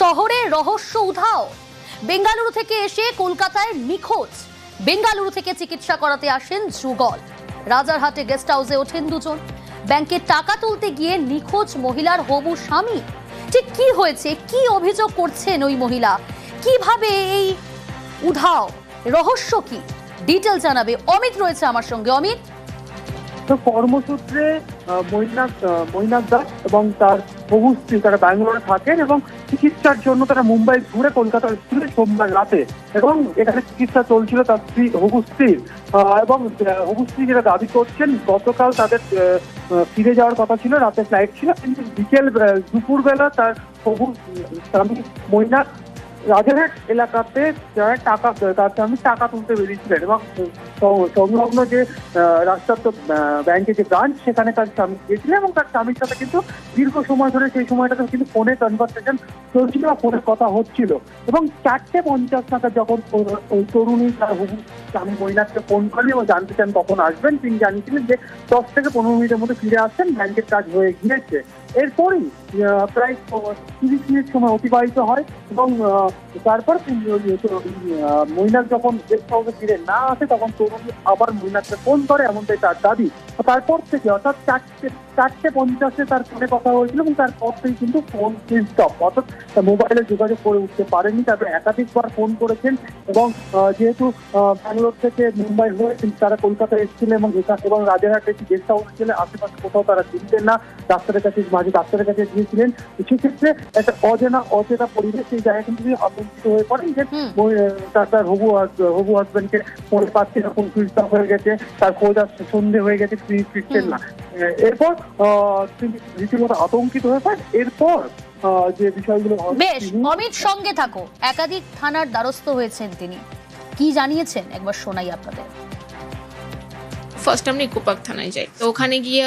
শহরে রহস্য উধাও। বেঙ্গালুরু থেকে এসে কলকাতায় নিখোঁজ। বেঙ্গালুরু থেকে চিকিৎসা করাতে আসেন যুগল। রাজারহাটে গেস্ট হাউসে ওঠেন দুজন। ব্যাংকে টাকা তুলতে গিয়ে নিখোঁজ মহিলার হবু স্বামী। ঠিক কি হয়েছে? কি অভিযোগ করছেন ওই মহিলা? কীভাবে এই উধাও? রহস্য কি? ডিটেল জানাবে অমিত রয়েছে আমার সঙ্গে। অমিত তো কর্মসূত্রে আহ, মৈনাক দাস এবং তার বহু স্ত্রী তারা ব্যাঙ্গালোরে থাকেন এবং চিকিৎসার জন্য তারা মুম্বাই ঘুরে কলকাতা এসেছিলেন সোমবার রাতে এবং এখানে চিকিৎসা চলছিল তার স্ত্রী হবু স্ত্রীর। এবং হবু স্ত্রী যেটা দাবি করছেন গতকাল তাদের ফিরে যাওয়ার কথা ছিল রাতে ফ্লাইট ছিল কিন্তু বিকেল দুপুরবেলা তার হবু স্বামী মৈনাক রাজারহাট এলাকাতে যারা টাকা তার স্বামী টাকা তুলতে বেরিয়েছিলেন এবং সংলগ্ন যে রাষ্ট্রায়ত্ত আহ, ব্যাংকের যে ব্রাঞ্চ সেখানে তার স্বামী গিয়েছিলেন এবং তার স্বামীর সাথে কিন্তু দীর্ঘ সময় ধরে সেই সময়টাতে কিন্তু ফোনে কনভারসেশন চলছিল বা ফোনে কথা হচ্ছিল। এবং চারটে পঞ্চাশ নাগাদ যখন ওই তরুণী তার হবু স্বামী মহিলাকে ফোন করেন এবং জানতে চান কখন আসবেন তিনি জানিয়েছিলেন যে দশ থেকে পনেরো মিনিটের মধ্যে ফিরে আসছেন ব্যাংকের কাজ হয়ে গিয়েছে। এরপরই প্রায় তিরিশ মিনিট সময় অতিবাহিত হয় এবং তারপর মৈনাক যখন গেস্ট হাউসে ফিরে না আসে, তখন তরুণী আবার মৈনাককে ফোন করে, এমনটাই তার দাবি। তারপর থেকে, অর্থাৎ চারটে চারটে পঞ্চাশে তার ফোনে কথা হয়েছিল এবং তারপর থেকে কিন্তু ফোন সুইচ অফ অর্থাৎ মোবাইলে যোগাযোগ করে উঠতে পারেনি, তারপর একাধিকবার ফোন করেছেন এবং যেহেতু ব্যাঙ্গালোর থেকে মুম্বাই হয়ে তারা কলকাতায় এসেছিলেন এবং এবং রাজারহাটে একটি গেস্ট হাউস ছিল আশেপাশে কোথাও তারা চিনতেন না, ডাক্তারের কাছে, মাঝে ডাক্তারের কাছে গিয়েছিলেন। সেক্ষেত্রে একটা অজানা, অচেনা পরিবেশ সেই জায়গায় কিন্তু তিনি হয়ে পড়েন যে তার তার হবু হবু হাজব্যান্ডকে ফোন পাচ্ছে না ফোন সুইচ অফ হয়ে গেছে তার খোঁজ আসছে সন্ধে হয়ে গেছে তিনি ফিরছেন না। এরপর তিনি রীতিমতো আতঙ্কিত হয়ে পড়েন। এরপর যে বিষয়গুলো বেশ অমিত সঙ্গে থাকো। একাধিক থানার দ্বারস্থ হয়েছেন তিনি। কি জানিয়েছেন? একবার শোনাই আপনাদের। ফার্স্ট আমরা ইকো পার্ক থানায় যাই। তো ওখানে গিয়ে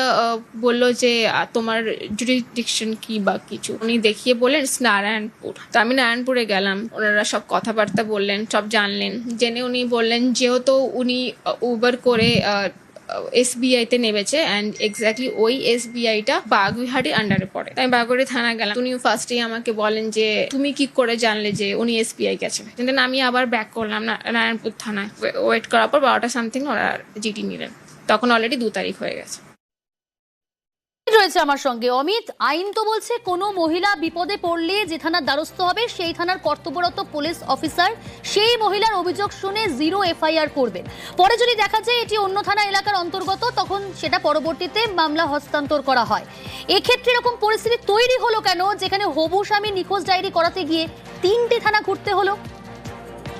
বলল যে তোমার জুডিডিকশন কি বা কিছু? উনি দেখিয়ে বললেন নারায়ণপুর তো আমি নারায়ণপুরে গেলাম। ওনারা সব কথাবার্তা বললেন, সব জানলেন। জেনে উনি বললেন, যেহেতু উনি উবার করে এস এসবিআইতে নেমেছে অ্যান্ড এক্স্যাক্টলি ওই এস এসবিআইটা বাগুইহাটি আন্ডারে পড়ে। তাই বাগুইহাটি থানা গেলাম। উনি ফার্স্টেই আমাকে বলেন যে, তুমি কি করে জানলে যে উনি এস এসবিআই গেছে? কিন্তু আমি আবার ব্যাক করলাম নারায়ণপুর থানায়। ওয়েট করার পর বারোটা সামথিং ওরা জিটি নিলেন। তখন অলরেডি দু তারিখ হয়ে গেছে। রয়েছে আমার সঙ্গে অমিত। আইন তো বলছে কোনো মহিলা বিপদে পড়লে যে থানার দ্বারস্থ হবে, সেই থানার কর্তব্যরত পুলিশ অফিসার, সেই মহিলার অভিযোগ শুনে জিরো এফআইআর করবেন। পরে যদি দেখা যায় এটি অন্য থানা এলাকার অন্তর্গত, তখন সেটা পরবর্তীতে মামলা হস্তান্তর করা হয়। এক্ষেত্রে এরকম পরিস্থিতি তৈরি হলো কেন? যেখানে হবু স্বামী নিখোঁজ ডায়েরি করাতে গিয়ে তিনটে থানা ঘুরতে হলো।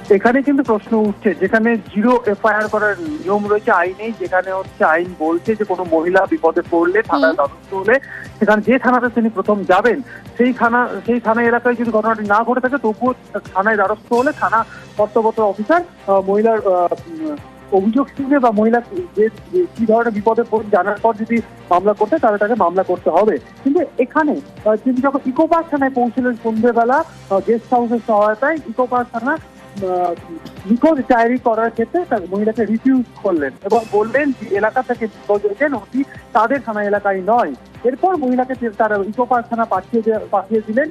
এখানে কিন্তু প্রশ্ন উঠছে যেখানে জিরো এফআইআর করার নিয়ম রয়েছে আইনেই যেখানে হচ্ছে আইন বলছে যে কোনো মহিলা বিপদে পড়লে থানায়। দ্বারস্থ হলে সেখানে যে থানাতে তিনি প্রথম যাবেন সেই থানা সেই থানা এলাকায় যদি ঘটনাটি না ঘটে থাকে তবুও থানায় দ্বারস্থ হলে থানা কর্তব্যরত অফিসার মহিলার অভিযোগ শুনে বা মহিলা যে কি ধরনের বিপদে পড়ে জানার পর যদি মামলা করতে তাহলে তাকে মামলা করতে হবে কিন্তু এখানে তিনি যখন ইকো পার্ক থানায় পৌঁছলেন সন্ধ্যেবেলা গেস্ট হাউসের সহায়তায় ইকো পার্ক থানা করার ক্ষেত্রে তার মহিলাকে রিফিউজ করলেন এবং বললেন যে এলাকা থেকে তাদের থানা এলাকায় নয়। এরপর মহিলাকে তারা ইকো পার্ক থানা পাঠিয়ে পাঠিয়ে দিলেন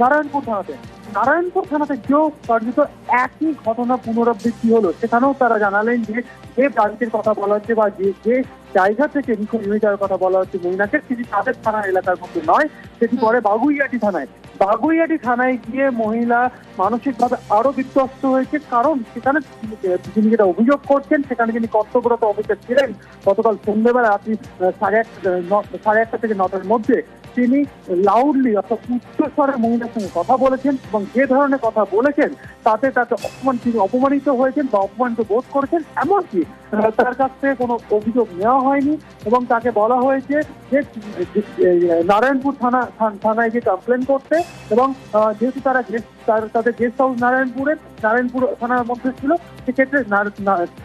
নারায়ণপুর থানাতে। নারায়ণপুর থানাতে গিয়েও কার্যত একই ঘটনা পুনরাবৃত্তি হলো। সেখানেও তারা জানালেন যে যে ব্রাঞ্চের কথা বলা হচ্ছে বা যে যে জায়গা থেকে নিখোঁজ হয়ে যাওয়ার কথা বলা হচ্ছে মহিলাকে। সেটি তাদের থানা এলাকার মধ্যে নয় সেটি পরে বাগুইয়াটি থানায়। বাগুইয়াটি থানায় গিয়ে মহিলা মানসিকভাবে আরও বিধ্বস্ত হয়েছে কারণ সেখানে তিনি- তিনি যেটা অভিযোগ করছেন সেখানে যিনি কর্তব্যরত অফিসার ছিলেন গতকাল সন্ধ্যেবেলা আহ, সাড়ে এক আহ, ন- সাড়ে একটা থেকে নটার মধ্যে তিনি লাউডলি অর্থাৎ উচ্চস্বরে মহিলার সঙ্গে কথা বলেছেন এবং যে ধরনের কথা বলেছেন তাতে তাকে অপমান তিনি অপমানিত হয়েছেন বা অপমানিত বোধ করেছেন এমনকি তার কাছ থেকে কোনো অভিযোগ নেওয়া হয়নি এবং তাকে বলা হয়েছে যে নারায়ণপুর থানা থানায় গিয়ে কমপ্লেন করতে এবং যেহেতু তারা তাদের গেস্ট হাউস নারায়ণপুরে নারায়ণপুর থানার মধ্যে ছিল সেক্ষেত্রে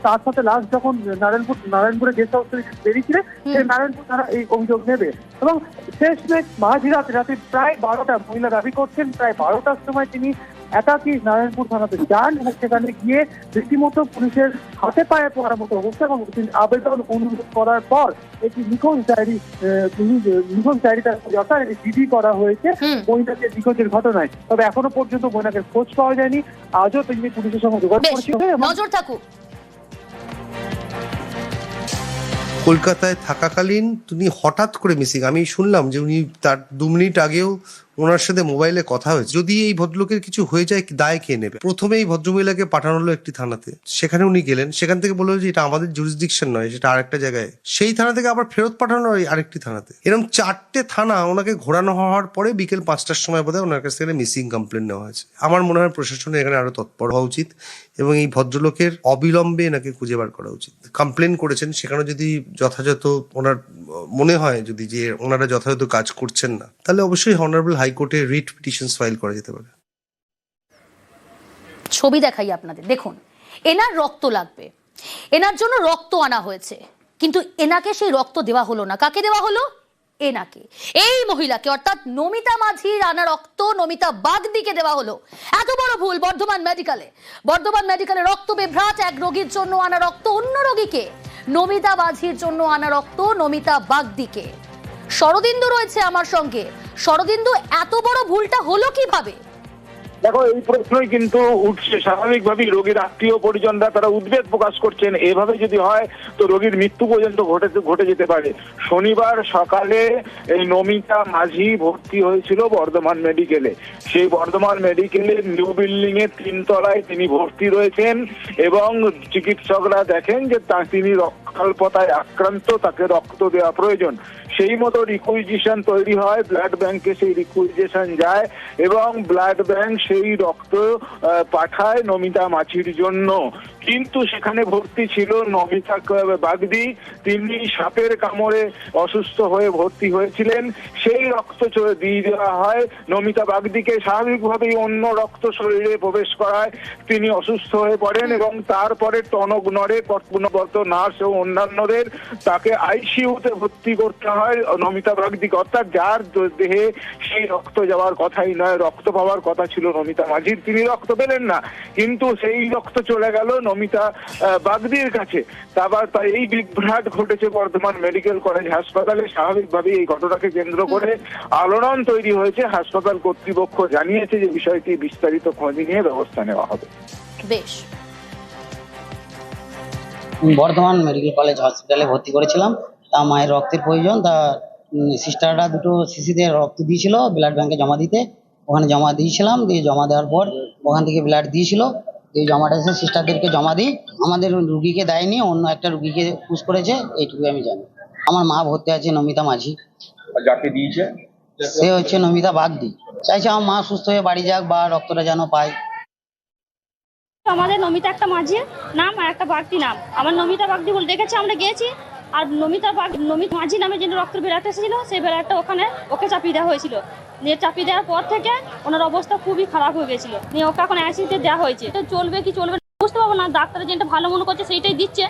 তার সাথে লাস্ট যখন নারায়ণপুর নারায়ণপুরে গেস্ট হাউস থেকে বেরিয়েছিলেন সে নারায়ণপুর থানা এই অভিযোগ নেবে এবং শেষ মেশ মাঝরাত রাতে প্রায় বারোটা মহিলা দাবি করছেন প্রায় বারোটার সময় তিনি একাকি নারায়ণপুর থানাতে যান এবং সেখানে গিয়ে রীতিমতো পুলিশের হাতে পায়ে পড়ার মতো অবস্থা এবং তিনি আবেদন অনুরোধ করার পর একটি নিখোঁজ ডায়েরি নিখোঁজ ডায়েরি তার অর্থাৎ জিডি করা হয়েছে। মহিলাকে নিখোঁজের ঘটনায়। তবে এখনও পর্যন্ত মহিলাকে খোঁজ পাওয়া যায়নি। আজও তিনি পুলিশের সঙ্গে যোগাযোগ এবং নজর থাকুক। কলকাতায় থাকাকালীন তিনি হঠাৎ করে মিসিং আমি শুনলাম যে উনি তার দু মিনিট আগেও ওনার সাথে মোবাইলে কথা হয়েছে। যদি এই ভদ্রলোকের কিছু হয়ে যায়, দায় কে নেবে? প্রথমে এই ভদ্রমহিলাকে পাঠানো হলো একটি থানাতে। সেখানে উনি গেলেন। সেখান থেকে বলল যে, এটা আমাদের জুরিসডিকশন নয়, সেটা আরেকটা জায়গায়। সেই থানা থেকে আবার ফেরত পাঠানো হয় আরেকটি থানাতে। এরকম চারটে থানা ওনাকে ঘোরানো হওয়ার পরে বিকেল পাঁচটার সময় বোধহয় ওনার কাছ থেকে মিসিং কমপ্লেন নেওয়া হয়েছে। আমার মনে হয় প্রশাসনের এখানে আরও তৎপর হওয়া উচিত এবং এই ভদ্রলোকের অবিলম্বে এনাকে খুঁজে বার করা উচিত। কমপ্লেন করেছেন, সেখানে যদি যথাযথ ওনার মনে হয় যদি যে ওনারা যথাযথ কাজ করছেন না, তাহলে অবশ্যই অনারেবল হাইকোর্টে রিট পিটিশন ফাইল করা যেতে পারে। ছবি দেখাই আপনাদের। দেখুন, এনার রক্ত লাগবে। এনার জন্য রক্ত আনা হয়েছে। কিন্তু এনাকে সেই রক্ত দেওয়া হলো না। কাকে দেওয়া হলো? এনাকে। এই মহিলাকে, অর্থাৎ নমিতা মাঝির আনা রক্ত, নমিতা বাগদিকে দেওয়া হলো। এত বড় ভুল বর্ধমান মেডিকেলে। বর্ধমান মেডিকেলে রক্ত বিভ্রাট, এক রোগীর জন্য আনা রক্ত অন্য রোগীকে। নমিতা মাঝির জন্য আনা রক্ত নমিতা বাগদিকে। শরদিন্দু রয়েছে আমার সঙ্গে। শরদিন্দু, এত বড় ভুলটা হলো কীভাবে? দেখো, এই প্রশ্নই কিন্তু উঠছে। স্বাভাবিকভাবেই রোগীর আত্মীয় পরিজনরা তারা উদ্বেগ প্রকাশ করছেন। এভাবে যদি হয়, তো রোগীর মৃত্যু পর্যন্ত ঘটে ঘটে যেতে পারে। শনিবার সকালে এই নমিতা মাঝি ভর্তি হয়েছিল বর্ধমান মেডিকেলে। সেই বর্ধমান মেডিকেলের নিউ বিল্ডিং এর তিনতলায় তিনি ভর্তি রয়েছেন এবং চিকিৎসকরা দেখেন যে তিনি রক্তাল্পতায় আক্রান্ত, তাকে রক্ত দেওয়া প্রয়োজন। সেই মতো রিকুইজিশন তৈরি হয় ব্লাড ব্যাংকে সেই রিকুইজিশন যায় এবং ব্লাড ব্যাংক সেই রক্ত পাঠায় নমিতা মাছির জন্য। কিন্তু সেখানে ভর্তি ছিল নমিতা বাগদি। তিনি সাপের কামড়ে অসুস্থ হয়ে ভর্তি হয়েছিলেন। সেই রক্ত দিয়ে দেওয়া হয়। নমিতা বাগদিকে স্বাভাবিকভাবেই অন্য রক্ত শরীরে প্রবেশ করায়। তিনি অসুস্থ হয়ে পড়েন এবং তারপরে টনক নড়ে কর্তব্যরত নার্স ও অন্যান্যদের তাকে আইসিইউতে ভর্তি করতে হয়। নমিতা বাগদিকে অর্থাৎ যার দেহে সেই রক্ত যাওয়ার কথাই নয় রক্ত পাওয়ার কথা ছিল নমিতা মাঝির। তিনি রক্ত পেলেন না কিন্তু সেই রক্ত চলে গেল নমিতা বাগদির কাছে। তারপর তাই এই বিভ্রাট ঘটেছে বর্ধমান মেডিকেল কলেজ হাসপাতালে। স্বাভাবিকভাবে এই ঘটনাকে কেন্দ্র করে আলোড়ন তৈরি হয়েছে। হাসপাতাল কর্তৃপক্ষ জানিয়েছে যে বিষয়টি বিস্তারিত খোঁজ নিয়ে ব্যবস্থা নেওয়া হবে। বেশ। বর্ধমান মেডিকেল কলেজ হসপিটালে ভর্তি করেছিলাম। তা মায়ের রক্তের প্রয়োজন তা সিস্টাররা দুটো শিশিদের রক্ত দিয়েছিল ব্লাড ব্যাংকে জমা দিতে। ওখানে জমা দিয়েছিলাম দিয়ে জমা দেওয়ার পর ওখান থেকে ব্লাড দিয়েছিল এই জমাটা এসে সিস্টারদেরকে জমা দিই আমাদের রুগীকে দেয়নি অন্য একটা রুগীকে পুশ করেছে এইটুকু আমি জানি। আমার মা ভর্তি আছে নমিতা মাঝি। যাকে দিয়েছে? সে হচ্ছে নমিতা বাগদি। চাইছে আমার মা সুস্থ হয়ে বাড়ি যাক বা রক্তটা যেন পায়। আমাদের নমিতা একটা মাঝির নাম আর একটা বাগদি নাম। আমার নমিতা বাগদি বলে দেখেছে আমরা গিয়েছি? আর নমিতা বাগ, নমিত মাঝি নামে যে রক্ত বেড়াতে এসেছিল, সেই বেড়াটা ওখানে ওকে চাপিয়ে দেওয়া হয়েছিল। নিয়ে চাপিয়ে দেওয়ার পর থেকে ওনার অবস্থা খুবই খারাপ হয়ে গেছিল। নিয়ে ওকে এখন অ্যাসিডে দেওয়া হয়েছে। চলবে কি চলবে বুঝতে পারব না। ডাক্তার যেটা ভালো মনে করছে, সেইটাই দিচ্ছে।